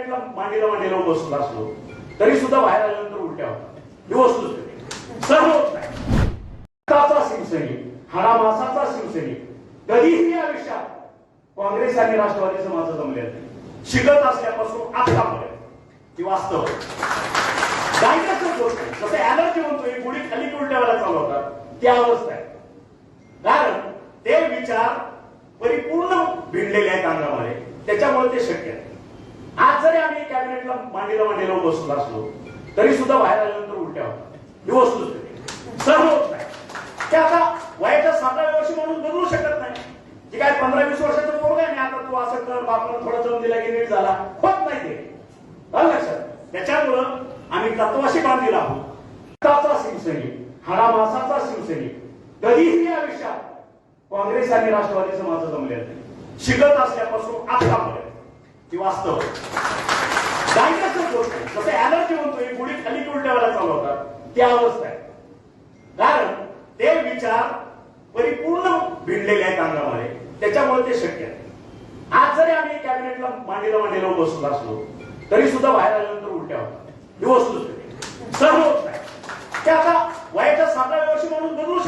कॅबिनेटला मांडीला मांडीला बसलो असलो तरी सुद्धा बाहेर आल्यानंतर उलट्या होतात. ही वस्तूच सहन नाही रक्ताचा शिवसैनिक कधीही आयुष्यात काँग्रेस आणि राष्ट्रवादीचं माझं जमले शिकत असल्यापासून आतापर्यंत ती वास्तव आहे. गायकाचं गोष्ट आहे. म्हणतोय गुढी खाली उलट्यावायला चालू होतात. चालवतात ती अवस्था आहे. कारण ते विचार परिपूर्ण भिडलेले आहेत अंगामध्ये. त्याच्यामुळे ते शक्य आहे आज जरी आम्ही कॅबिनेटला मांडीला मांडीला बसलो असलो तरी सुद्धा बाहेर आल्यानंतर उलट्या होतात. ही वस्तुस्थिती सर्व होत नाही. ते आता वयाच्या सातव्या वर्षी म्हणून बदलू शकत नाही. जे काय पंधरा वीस वर्षाचं पोरग आहे आता तू असं कर बापानं थोडं जम दिला की नीट झाला. होत नाही ते. आलं लक्षात? त्याच्यामुळं आम्ही तत्वाशी बांधलेला आहोत. रक्ताचा शिवसैनिक हाडामासाचा शिवसैनिक कधीही आयुष्यात काँग्रेस आणि राष्ट्रवादीचं माझं जमलेलं नाही. शिकत असल्यापासून आतापर्यंत ही वास्तव आहे. गोष्ट आहे. जसं ऍलर्जी म्हणतोय गुढी खाली की उलट्या चालवतात. त्या अवस्था आहे. कारण ते विचार परिपूर्ण भिडलेले आहेत अंगामध्ये. त्याच्यामुळे ते शक्य आहे. आज जरी आम्ही कॅबिनेटला मांडीला मांडीला बसलो असलो तरी सुद्धा बाहेर आल्यानंतर उलट्या होतात ही वस्तू सर्व होत नाही. ते आता वयाच्या सातव्या वर्षी म्हणून बदलू शकतो